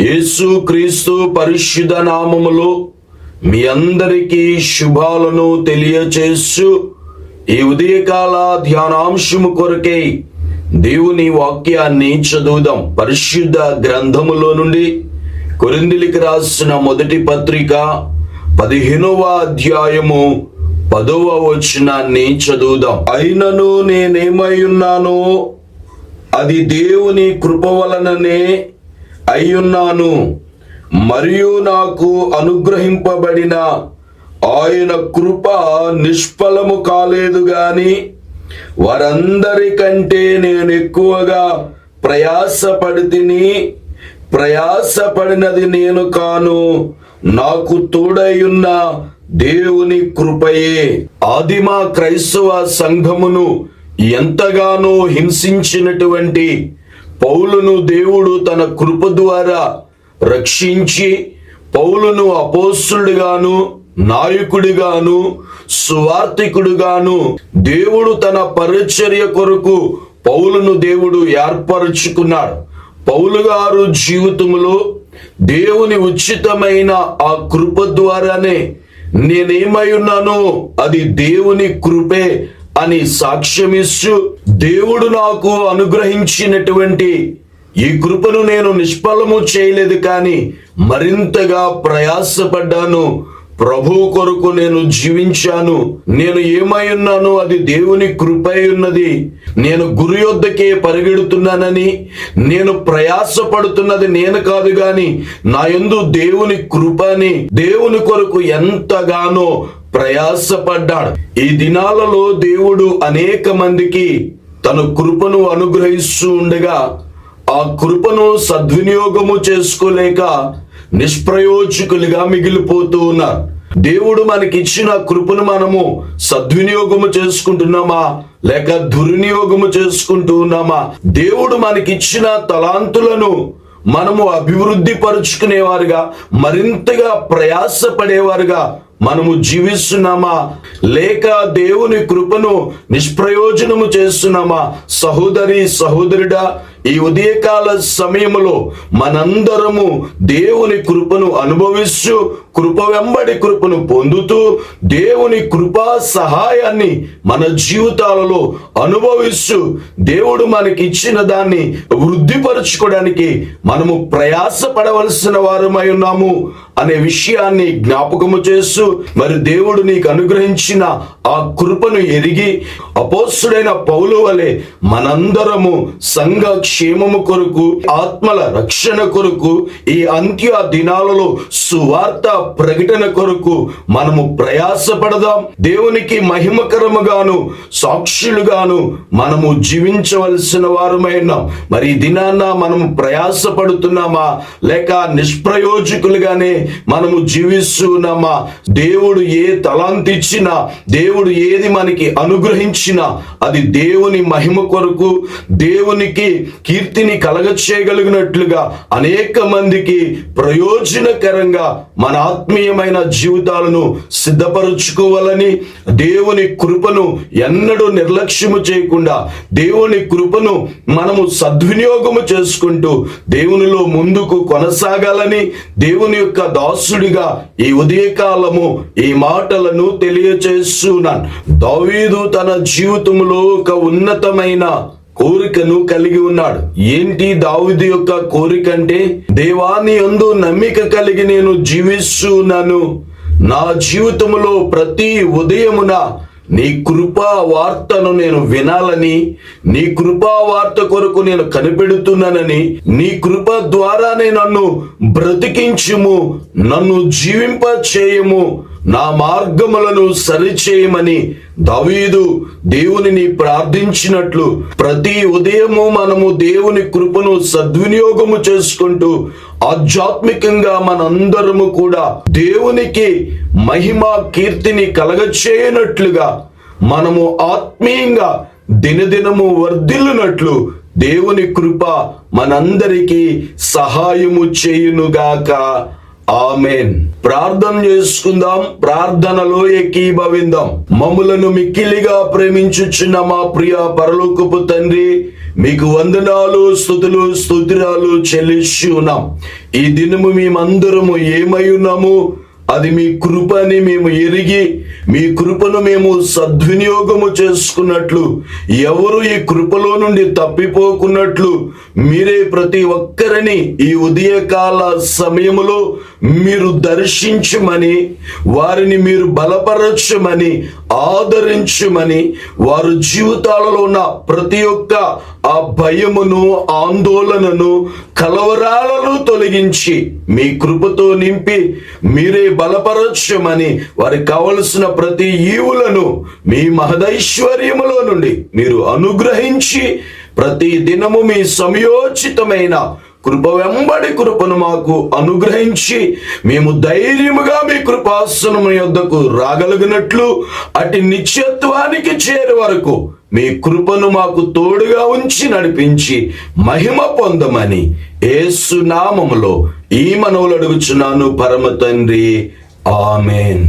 యేసు క్రీస్తు పరిశుద్ధ నామములో మీ అందరికీ శుభాలను తెలియచేస్తూ ఈ ఉదయకాల ధ్యానాంశము కొరకై దేవుని వాక్యాన్ని చదువుదాం. పరిశుద్ధ గ్రంథములో నుండి కొరిందిలికి రాసిన మొదటి పత్రిక పదిహేనవ అధ్యాయము పదవ వచనాన్ని చదువుదాం. అయినను నేనేమై ఉన్నానో అది దేవుని కృప వలననే అయ్యున్నాను. మరియు నాకు అనుగ్రహింపబడిన ఆయన కృప నిష్ఫలము కాలేదు గాని వారందరికంటే నేను ఎక్కువగా ప్రయాసపడి తిని ప్రయాసపడినది నేను కాను నాకు తోడయున్న దేవుని కృపయే. ఆదిమ క్రైస్తవ సంఘమును ఎంతగానో హింసించినటువంటి పౌలును దేవుడు తన కృప ద్వారా రక్షించి పౌలును అపోస్తుడుగాను నాయకుడిగాను సువార్థికుడుగాను దేవుడు తన పరిచర్య కొరకు పౌలును దేవుడు ఏర్పరచుకున్నాడు. పౌలు గారు జీవితంలో దేవుని ఉచితమైన ఆ కృప ద్వారానే నేనేమై ఉన్నానో అది దేవుని కృపే అని సాక్ష్యమిస్తూ దేవుడు నాకు అనుగ్రహించినటువంటి ఈ కృపను నేను నిష్ఫలము చేయలేదు కానీ మరింతగా ప్రయాసపడ్డాను. ప్రభు కొరకు నేను జీవించాను. నేను ఏమై ఉన్నాను అది దేవుని కృపై ఉన్నది. నేను గురి యొద్దకే పరిగెడుతున్నానని నేను ప్రయాసపడుతున్నది నేను కాదు గాని నా యందు దేవుని కృపని దేవుని కొరకు ఎంతగానో ప్రయాసపడ్డాడు. ఈ దినాలలో దేవుడు అనేక మందికి తన కృపను అనుగ్రహిస్తూ ఉండగా ఆ కృపను సద్వినియోగము చేసుకోలేక నిష్ప్రయోజకులుగా మిగిలిపోతూ ఉన్నారు. దేవుడు మనకిచ్చిన కృపను మనము సద్వినియోగము చేసుకుంటున్నామా? లేక దుర్వినియోగము చేసుకుంటూ ఉన్నామా? దేవుడు మనకిచ్చిన తలాంతులను మనము అభివృద్ధి పరుచుకునేవారుగా మరింతగా ప్రయాసపడేవారుగా మనము జీవిస్తున్నామా? లేక దేవుని కృపను నిష్ప్రయోజనము చేస్తున్నామా? సహోదరి సహోదరుడా ఈ ఉదయకాల సమయంలో మనందరము దేవుని కృపను అనుభవిస్తూ కృప వెంబడి కృపను పొందుతూ దేవుని కృపా సహాయాన్ని మన జీవితాలలో అనుభవిస్తూ దేవుడు మనకి ఇచ్చిన దాన్ని వృద్ధిపరచుకోవడానికి మనము ప్రయాసపడవలసిన వారమై ఉన్నాము అనే విషయాన్ని జ్ఞాపకము చేస్తూ మరి దేవుడు నీకు అనుగ్రహించిన ఆ కృపను ఎరిగి అపోస్తుడైన పౌలు వలె మనందరము సంఘ క్షేమము కొరకు ఆత్మల రక్షణ కొరకు ఈ అంత్య దినాలలో సువార్త ప్రకటన కొరకు మనము ప్రయాసపడదాం. దేవునికి మహిమకరముగాను సాక్షులుగాను మనము జీవించవలసిన వారమైనాం మరి దినాన్న మనము ప్రయాసపడుతున్నామా? లేక నిష్ప్రయోజకులుగానే మనము జీవిస్తున్నామా దేవుడు ఏ తలాంతిచ్చినా దేవుడు ఏది మనకి అనుగ్రహించినా అది దేవుని మహిమ కొరకు దేవునికి కీర్తిని కలగచేయగలిగినట్లుగా అనేక మందికి ప్రయోజనకరంగా మన ఆత్మీయమైన జీవితాలను సిద్ధపరుచుకోవాలని దేవుని కృపను ఎన్నడూ నిర్లక్ష్యము చేయకుండా దేవుని కృపను మనము సద్వినియోగము చేసుకుంటూ దేవునిలో ముందుకు కొనసాగాలని దేవుని యొక్క దాసుడిగా ఈ ఉదయకాలము ఈ మాటలను తెలియచేస్తున్నాను. దావీదు తన జీవితంలో ఒక ఉన్నతమైన కోరికను కలిగి ఉన్నాడు. ఏంటి దావిది యొక్క కోరిక అంటే దేవాని యందు నమ్మిక కలిగి నేను జీవిస్తున్నాను. నా జీవితంలో ప్రతి ఉదయమున నీ కృపా వార్తను నేను వినాలని నీ కృపా వార్త కొరకు నేను కనిపెడుతున్నానని నీ కృప ద్వారానే నన్ను బ్రతికించుము నన్ను జీవింప చేయము నా మార్గములను సరిచేయమని దవీదు దేవునిని ప్రార్థించినట్లు ప్రతి ఉదయము మనము దేవుని కృపను సద్వినియోగము చేసుకుంటూ ఆధ్యాత్మికంగా మనందరము కూడా దేవునికి మహిమ కీర్తిని కలగచేయనట్లుగా మనము ఆత్మీయంగా దినదినము వర్ధిల్లునట్లు దేవుని కృప మనందరికీ సహాయము చేయునుగాక. ఆమెన్. ప్రార్థన చేసుకుందాం ప్రార్థనలో ఏకీభవిందాం. మమ్ములను మిక్కిలిగా ప్రేమించుచున్న మా ప్రియ పరలోకపు తండ్రి మీకు వందనాలు స్థుతులు స్థుతిరాలు చెల్లించి ఉన్నాం. ఈ దినము మేమందరము ఏమై ఉన్నాము? అది మీ కృపని మేము ఎరిగి మీ కృపను మేము సద్వినియోగము చేసుకున్నట్లు ఎవరు ఈ కృపలో నుండి తప్పిపోకున్నట్లు మీరే ప్రతి ఒక్కరిని ఈ ఉదయకాల సమయములో మీరు దర్శించమని వారిని మీరు బలపరచమని ఆదరించమని వారి జీవితాలలో ఉన్న ప్రతి ఒక్క ఆ భయమును ఆందోళనను కలవరాలను తొలగించి మీ కృపతో నింపి మీరే బలపరచమని వారికి కావలసిన ప్రతి ఈవులను మీ మహదైశ్వర్యములో నుండి మీరు అనుగ్రహించి ప్రతి దినము మీ సమయోచితమైన కృప వెంబడి కృపను మాకు అనుగ్రహించి మేము ధైర్యముగా మీ కృపాసనము యొద్దకు రాగలిగినట్లు అటు నిత్యత్వానికి చేరే వరకు మీ కృపను మాకు తోడుగా ఉంచి నడిపించి మహిమ పొందమని ఏసు నామములో ఈ మనవులు అడుగుచున్నాను పరమ తండ్రి. ఆమెన్.